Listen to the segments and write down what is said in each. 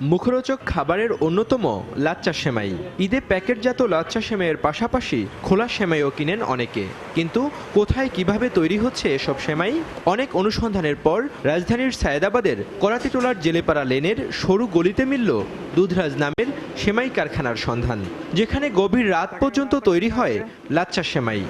মুখরোচক খাবারের অন্যতম লাচ্চা সেমাই। ঈদে প্যাকেটজাত লাচ্চা সেমাইয়ের পাশাপাশি খোলা সেমাইও কিনেন অনেকে। কিন্তু কোথায় কীভাবে তৈরি হচ্ছে এসব সেমাই? অনেক অনুসন্ধানের পর রাজধানীর সায়েদাবাদের করাতিটোলার জেলেপাড়া লেনের সরু গলিতে মিলল দুধরাজ নামের সেমাই কারখানার সন্ধান, যেখানে গভীর রাত পর্যন্ত তৈরি হয় লাচ্চা সেমাই।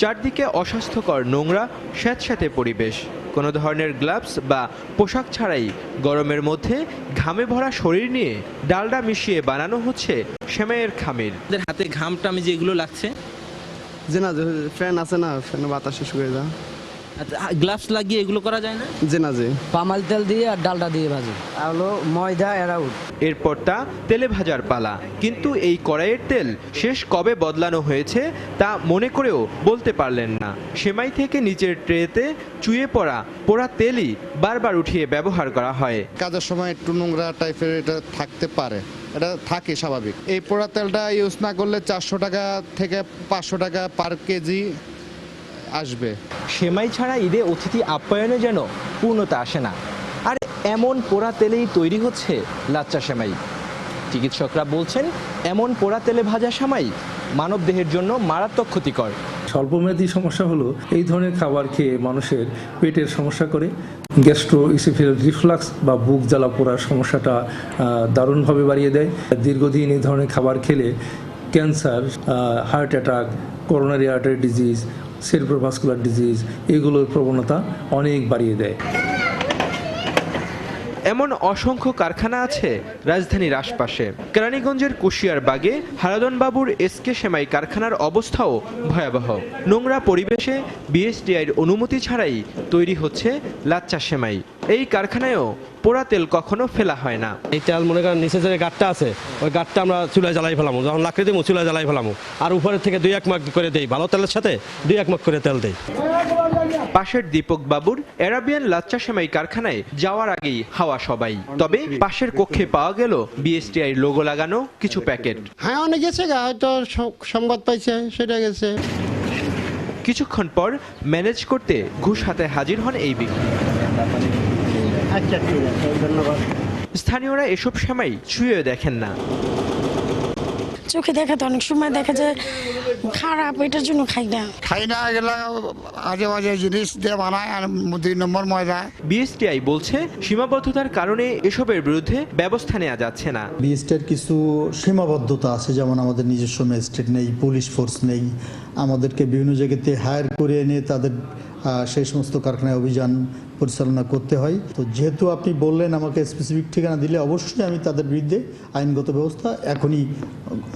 চারদিকে অস্বাস্থ্যকর নোংরা, স্যাঁতস্যাঁতে পরিবেশ। কোনো ধরনের গ্লাভস বা পোশাক ছাড়াই গরমের মধ্যে ঘামে ভরা শরীর নিয়ে ডালডা মিশিয়ে বানানো হচ্ছে সেমাইয়ের খামির। হাতে ঘামটা আমি যেগুলো লাগছে। যে না ফ্যান আছে না ফ্যানে বাতাসে শুকিয়ে যা গ্লাভস লাগিয়ে এগুলো করা যায় না? যে না যে পামাল তেল দিয়ে আর ডালটা দিয়ে ভাজি। আর হলো ময়দা অ্যারাউট এরপর তা তেলে ভাজার পালা। কিন্তু এই কড়াইয়ের তেল শেষ কবে বদলানো হয়েছে তা মনে করেও বলতে পারলেন না। সেমাই থেকে নিচের ট্রেতে চুয়ে পড়া পোড়া তেলই বারবার উঠিয়ে ব্যবহার করা হয়। কাজের সময় একটু নোংরা টাইপের এটা থাকতে পারে। এটা থাকে স্বাভাবিক। এই পোড়া তেলটা ইউজ না করলে চারশো টাকা থেকে পাঁচশো টাকা পার কেজি আসবে। সেমাই ছাড়া ঈদে অতিথি আপ্যায়নে যেন পূর্ণতা আসে না। আর এমন পোড়া তেলেই তৈরি হচ্ছে লাচ্চা সেমাই। চিকিৎসকরা বলছেন এমন পোড়া তেলে ভাজা সেমাই মানবদেহের জন্য মারাত্মক ক্ষতিকর। স্বল্পমেয়াদী সমস্যা হলো এই ধরনের খাবার খেয়ে মানুষের পেটের সমস্যা করে। গ্যাস্ট্রো ইসিফিল রিফ্লাক্স বা বুক জ্বালা পোড়ার সমস্যাটা দারুণভাবে বাড়িয়ে দেয়। দীর্ঘদিন এই ধরনের খাবার খেলে cancer heart attack coronary artery disease cerebrovascular disease এগুলোর প্রবণতা অনেক বাড়িয়ে দেয়। এমন অসংখ্য কারখানা আছে রাজধানীর আশপাশে। কেরানীগঞ্জের কুশিয়ার বাগে হারাদন বাবুর এসকে সেমাই কারখানার অবস্থাও ভয়াবহ। নোংরা পরিবেশে বিএসডিআইয়ের অনুমতি ছাড়াই তৈরি হচ্ছে লাচ্চা সেমাই। এই কারখানায়ও পোড়া তেল কখনো ফেলা হয় না। এই তেল মনে করেন নিচে যে গাঠটা আছে, ওই গাঠটা আমরা চুলায় জ্বালাই ফেলামো। যখন লাকড়ি দিব চুলায় জ্বালাই ফেলামো। আর উপরের থেকে দুই এক মাগ করে দেই। ভালো তেলের সাথে দুই এক মাগ করে তেল দেই। পাশের দীপক বাবুর অ্যারাবিয়ান লাচ্চা সেমাই কারখানায় যাওয়ার আগেই হাওয়া সবাই। তবে পাশের কক্ষে পাওয়া গেল বিএসটিআই লোগো লাগানো কিছু প্যাকেট। হ্যাঁ অনেক গেছে গা হয়তো সংবাদ পাইছে সেটা গেছে। কিছুক্ষণ পর ম্যানেজ করতে ঘুষ হাতে হাজির হন এই ব্যক্তি। আচ্ছা ঠিক আছে ধন্যবাদ। স্থানীয়রা এসব সেমাই ছুঁয়ে দেখেন না। চোখে দেখা তো অনেক সময় দেখা যায় খারাপ এটার জন্য খাই না। খাই না এগুলা আজে বাজে জিনিস দিয়ে বানায় আর দুই নম্বর ময়দা বিএসটিআই বলছে সীমাবদ্ধতার কারণে এসবের বিরুদ্ধে ব্যবস্থা নেওয়া যাচ্ছে না। বিএসটের কিছু সীমাবদ্ধতা আছে যেমন আমাদের নিজস্ব ম্যাজিস্ট্রেট নেই পুলিশ ফোর্স নেই। আমাদেরকে বিভিন্ন জায়গাতে হায়ার করে এনে তাদের সেই সমস্ত কারখানায় অভিযান পরিচালনা করতে হয়। তো যেহেতু আপনি বললেন আমাকে স্পেসিফিক ঠিকানা দিলে অবশ্যই আমি তাদের বিরুদ্ধে আইনগত ব্যবস্থা এখনই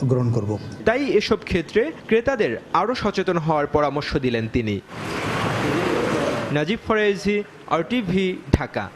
গ্রহণ করব। তাই এসব ক্ষেত্রে ক্রেতাদের আরও সচেতন হওয়ার পরামর্শ দিলেন তিনি। Najib Foreji R TV Dhaka.